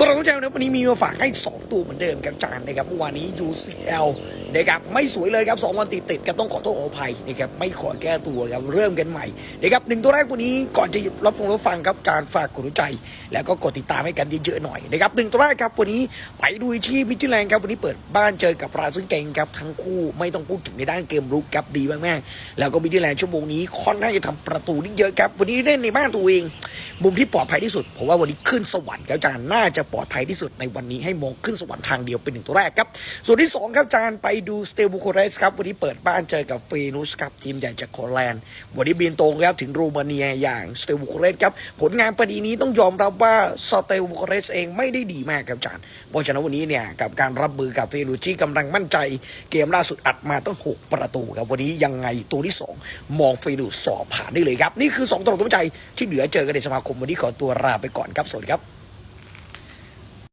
ตัวเราต้องแจ้งนะวันนี้มีมาฝากให้ 2 ตัวเหมือนเดิมครับจารย์นะครับเมื่อวานนี้ UCL นะครับไม่สวยเลยครับ 2 วันติดติดๆครับต้องขอโทษขออภัยนะครับไม่ขอแก้ตัวครับเริ่มกันใหม่นะครับหนึ่งตัวแรกวันนี้ก่อนจะรับฟังรับฟังครับอาจารฝากกดใจ แล้วก็กดติดตามให้กันเยอะๆหน่อยนะครับหนึ่งตัวแรกครับวันนี้ไปดูที่มิจิแลนครับวันนี้เปิดบ้านเจอกับราซึ่งเก่งครับทั้งคู่ไม่ต้องพูดถึงในด้านเกมรุกครับดีมากๆแล้วก็มิจิแลนชั่วโมงนี้ค่อนข้างจะทำประตูได้เยอะครับวันนี้เล่นในบ้านตัวเอง มุมที่ปลอดภัยที่สุดผมว่าวันนี้ขึ้นสวรรค์ครับอาจารย์น่าจะปลอดภัยที่สุดในวันนี้ให้มองขึ้นสวรรค์ทางเดียวเป็นหนึ่งตัวแรกครับ ส่วนที่สองครับอาจารย์ไปดูสเตลบูโคเรสครับวันนี้เปิดบ้านเจอกับเฟนุสครับทีมใหญ่จากโคแลนด์วันนี้บินตรงครับถึงโรมาเนียอย่างสเตลบูโคเรสครับผลงานประดีนี้ต้องยอมรับว่าสเตลบูโคเรสเองไม่ได้ดีมากครับอาจารย์เพราะฉะนั้นวันนี้เนี่ยกับการรับมือกับเฟนุชีกำลังมั่นใจ เกมล่าสุดอัดมาตั้งหกประตูครับวันนี้ยังไงตัวที่สองมองเฟนุสอบผ่านได้เลยครับนี่คือสองตัวตัวใจที่เหลือเจอกันในสมาคมวันนี้ขอตัวลาไปก่อนครับสวัสดีครับ